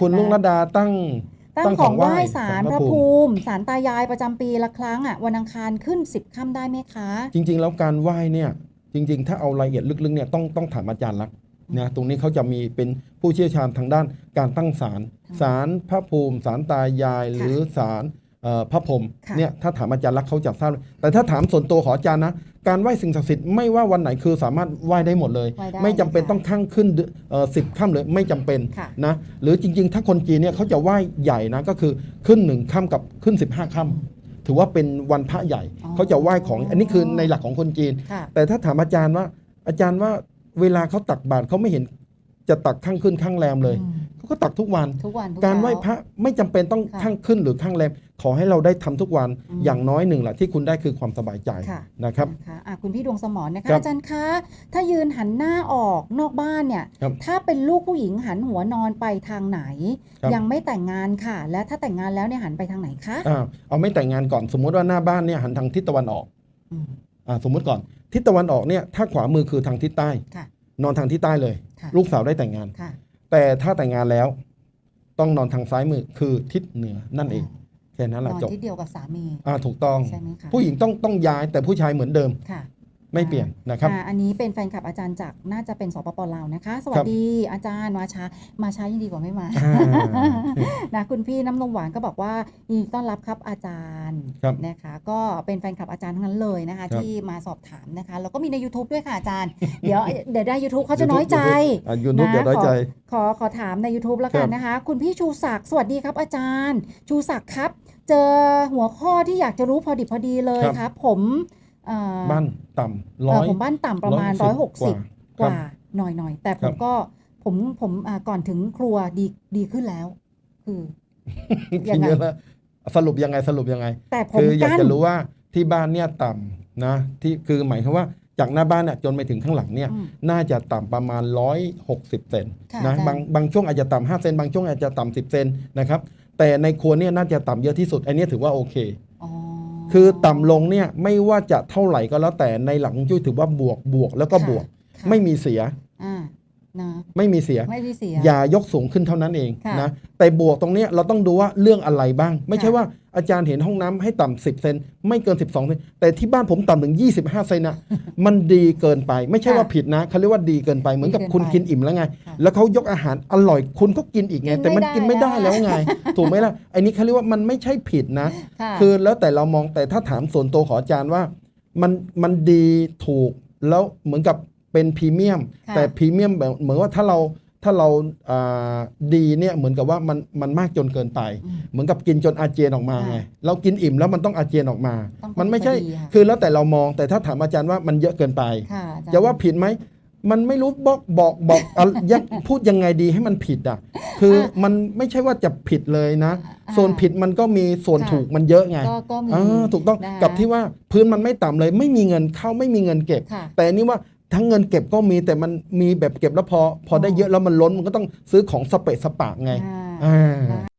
คุณลุงระดาตั้ง ตั้งของไหว้สารของพพระระภูภูมิสารตายายประจำปีละครั้งอะวันอังคารขึ้นสิบค่ำได้ไหมคะจริง ๆ แล้วการไหว้เนี่ยจริง ๆ ถ้าเอารายละเอียดลึกๆเนี่ยต้องต้องถามอาจารย์ลักษณ์นะตรงนี้เขาจะมีเป็นผู้เชี่ยวชาญทางด้านการตั้งศาลศาลพระภูมิศาลตายายหรือศาลเอ่อพระพรหมค่ะเนี่ยถ้าถามอาจารย์ลักษณ์เขาจะทราบแต่ถ้าถามส่วนตัวของอาจารย์นะ การไหว้สิ่งศักดิ์สิทธิ์ไม่ว่าวันไหนคือสามารถไหว้ได้หมดเลย ไหว้ได้ไม่จำเป็นนะคะต้องข้างขึ้นสิบค่ำเลยไม่จำเป็นค่ะนะหรือจริงๆ ถ้าคนจีนเนี่ยเขาจะไหว้ใหญ่นะก็คือขึ้นหนึ่งค่ำกับขึ้น 15ค่ำถือว่าเป็นวันพระใหญ่อ๋อเขาจะไหว้ของอันนี้คือในหลักของคนจีน ค่ะ แต่ถ้าถามอาจารย์ว่าอาจารย์ว่าเวลาเขาตักบาตรเขาไม่เห็นจะตักข้างขึ้นข้างแรมเลย อืมเขา ก็ตักทุกวัน ทุกวันทุกการไหว้เช้พระไม่จำเป็นต้องค่ะข้างขึ้นหรือข้างแรมขอให้เราได้ทำทุกวันอืมอย่างน้อยหนึ่งแหละที่คุณได้คือความสบายใจค่ะนะครับนะคะอะคุณพี่ดวงสมรนะคะครับอาจารย์คะถ้ายืนหันหน้าออกนอกบ้านเนี่ยครับถ้าเป็นลูกผู้หญิงหันหัวนอนไปทางไหนครับยังไม่แต่งงานค่ะ และถ้าแต่งงานแล้วเนี่ยหันไปทางไหนคะอ่าเอาไม่แต่งงานก่อนสมมติว่าหน้าบ้านเนี่ยหันทางทิศตะวันออกอืมอ่าสมมติก่อนทิศตะวันออกเนี่ยถ้าขวามือคือทางทิศใต้ค่ะนอนทางทิศใต้เลยค่ะลูกสาวได้แต่งงานค่ะ แต่ถ้าแต่งงานแล้วต้องนอนทางซ้ายมือคือทิศเหนือนั่นเองแค่นั้นนแหละอนจบที่เดียวกับสามีอ่าถูกต้อง ใช่ไหมคะผู้หญิงต้องต้องย้ายแต่ผู้ชายเหมือนเดิม ค่ะ ไม่เปลี่ยนนะครับอ่าอันนี้เป็นแฟนคลับอาจารย์จากน่าจะเป็นสปปลาวนะคะ สวัสดีอาจารย์มาช้ามาช้ายังดีกว่าไม่มาอ่านะคุณพี่น้ำนมหวานก็บอกว่ายินดีต้อนรับครับอาจารย์ครับนะคะ ก็เป็นแฟนคลับอาจารย์ทั้งนั้นเลยนะคะครับที่มาสอบถามนะคะแล้วก็มีใน YouTube ด้วยค่ะอาจารย์ เดี๋ยวเดี๋ยวได้ YouTube เขาจะน้อยใจอ่ายูทูบนะเดี๋ยวน้อยใจขอขอถามใน YouTube แล้วกัครันบนะคะ คุณพี่ชูศักดิ์สวัสดีครับอาจารย์ ชูศักดิ์ครับ เจอหัวข้อที่อยากจะรู้พอดิบพอดีเลยครับ ผมเอ่อ บ้านต่ำร้เอ่ออยผมบ้านต่ำประมาณ160กกว่าว่าหน่อยหน่อยๆแต่ผครัมบก็ผมผมอ่าก่อนถึงครัวดีดีขึ้นแล้ว คือยัคิดงไงเยอะแล้วสรุปยังไงสรุปยังไง แต่ผมคืออยากกั้นจะรู้ว่าที่บ้านเนี่ยต่ำนะที่คือหมายความว่าจากหน้าบ้านเนี่ยจนไปถึงข้างหลังเนี่ยอืมน่าจะต่ำประมาณ 160 เซนค่ะนะอาจารย์บางบางช่วงอาจจะต่ำ5เซนบางช่วงอาจจะต่ำ10 เซนนะครับแต่ในครัวเนี่ยน่าจะต่ำเยอะที่สุด อันนี้ถือว่าโอเคอ๋อ คือต่ำลงเนี่ยไม่ว่าจะเท่าไหร่ก็แล้วแต่ในหลักฮวงจุ้ยถือว่าบวกบวกแล้วก็ค่ะบวกค่ะไม่มีเสียอ่า นะไม่มีเสีย ไม่มีเสีย อย่ายกสูงขึ้นเท่านั้นเองค่ะนะแต่บวกตรงเนี้ยเราต้องดูว่าเรื่องอะไรบ้าง ไม่ใช่ค่ะว่าอาจารย์เห็นห้องน้ำให้ต่ำ10 เซนไม่เกิน 12เซนแต่ที่บ้านผมต่ำถึง 25 เซนนะมันดีเกินไป ไม่ใช่ว่าผิดนะเขาเรียกว่าดีเกินไปเหมือนกับดีเกินคุณไปกินอิ่มแล้วไงค่ะแล้วเขายกอาหารอร่อยคุณก็กินอีกไงกินแต่มันไม่กินไม่ได้ได้แล้แล้ววไง ถูกไหมล่ะไอ้นี้เขาเรียกว่ามันไม่ใช่ผิดนะค่ะคือแล้วแต่เรามองแต่ถ้าถามส่วนตัวของอาจารย์ว่า มันมันดีถูกแล้วเหมือนกับ เป็นพรีเมียม ค่ะแต่พรีเมียมแบบเหมือนว่าถ้าเราถ้าเราอ่าดีเนี่ยเหมือนกับว่ามันมันมากจนเกินไป อืมเหมือนกับกินจนอาเจียนออกมาค่ะไงเรากินอิ่มแล้วมันต้องอาเจียนออกมา ต้องมันไม่ใช่พอดีค่ะ คือแล้วแต่เรามองแต่ถ้าถามอาจารย์ว่ามันเยอะเกินไป ค่ะอาจารย์ จะว่าผิดไหม มันไม่รู้บอกบอกบอกเอายังพูดยังไงดีให้มันผิดอะ คืออะมันไม่ใช่ว่าจะผิดเลยนะ อ่าส่วนผิดมันก็มีส่วนค่ะ ถูกมันเยอะไงก็ก็มีอ่าถูกต้องนะคะกับที่ว่าพื้นมันไม่ต่ำเลย ไม่มีเงินเข้าไม่มีเงินเก็บ ค่ะ แต่อันนี่ว่า ทั้งเงินเก็บก็มีแต่มันมีแบบเก็บแล้วพอ พอได้เยอะแล้วมันล้นมันก็ต้องซื้อของสเปะสปะไงอ่าอ่า